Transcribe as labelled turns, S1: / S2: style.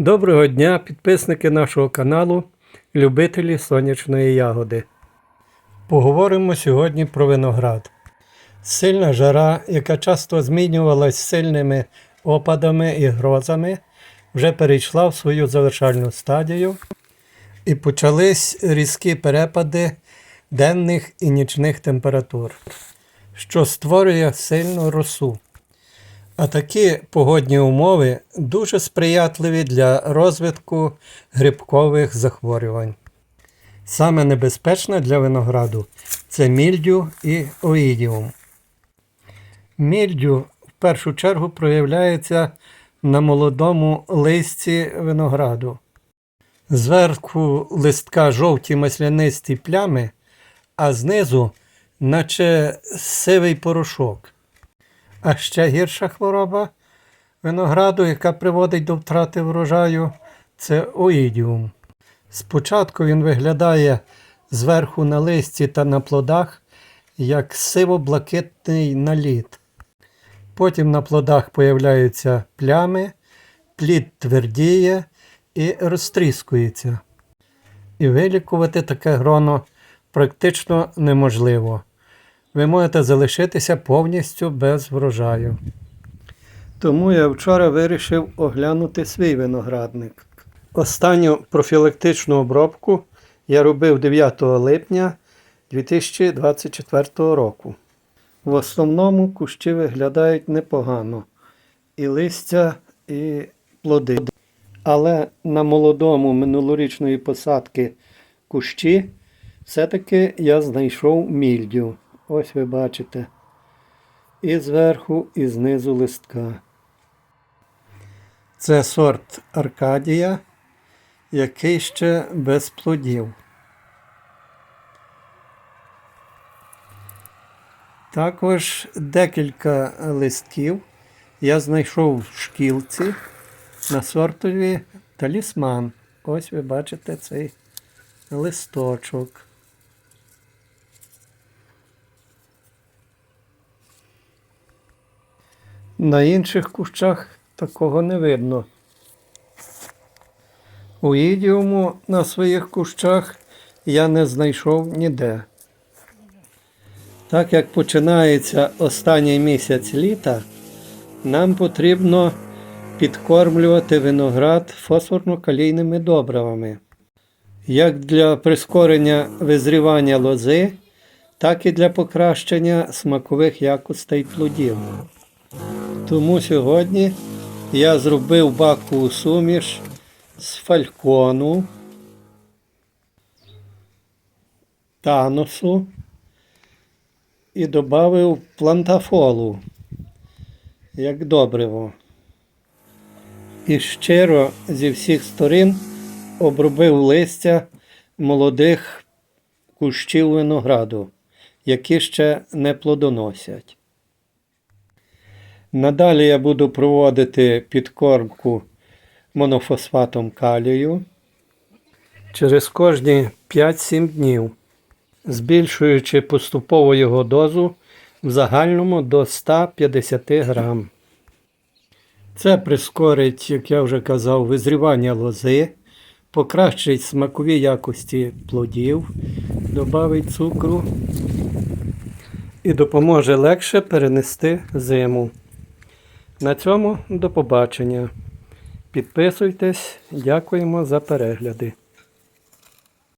S1: Доброго дня, підписники нашого каналу, любителі сонячної ягоди. Поговоримо сьогодні про виноград. Сильна жара, яка часто змінювалась сильними опадами і грозами, вже перейшла в свою завершальну стадію і почались різкі перепади денних і нічних температур, що створює сильну росу. А такі погодні умови дуже сприятливі для розвитку грибкових захворювань. Саме небезпечне для винограду це мільдю і оїдіум. Мільдю в першу чергу проявляється на молодому листі винограду. Зверху листка жовті маслянисті плями, а знизу, наче сивий порошок. А ще гірша хвороба винограду, яка приводить до втрати врожаю, це оїдіум. Спочатку він виглядає зверху на листі та на плодах як сиво-блакитний наліт. Потім на плодах появляються плями, плід твердіє і розтріскується. І вилікувати таке гроно практично неможливо ви можете залишитися повністю без врожаю. Тому я вчора вирішив оглянути свій виноградник. Останню профілактичну обробку я робив 9 липня 2024 року. В основному кущі виглядають непогано. І листя, і плоди. Але на молодому минулорічної посадки кущі все-таки я знайшов мільдю. Ось ви бачите. І зверху, і знизу листка. Це сорт Аркадія, який ще без плодів. Також декілька листків я знайшов в шкілці на сортові талісман. Ось ви бачите цей листочок. На інших кущах такого не видно. У ідіуму на своїх кущах я не знайшов ніде. Так як починається останній місяць літа, нам потрібно підкормлювати виноград фосфорно-калійними добривами, як для прискорення визрівання лози, так і для покращення смакових якостей плодів. Тому сьогодні я зробив бакову суміш з фалькону, таносу і додав плантафолу як добриво. І щиро зі всіх сторін обробив листя молодих кущів винограду, які ще не плодоносять. Надалі я буду проводити підкормку монофосфатом калію через кожні 5-7 днів, збільшуючи поступово його дозу в загальному до 150 грам. Це прискорить, як я вже казав, визрівання лози, покращить смакові якості плодів, додавить цукру і допоможе легше перенести зиму. На цьому до побачення. Підписуйтесь, дякуємо за перегляди.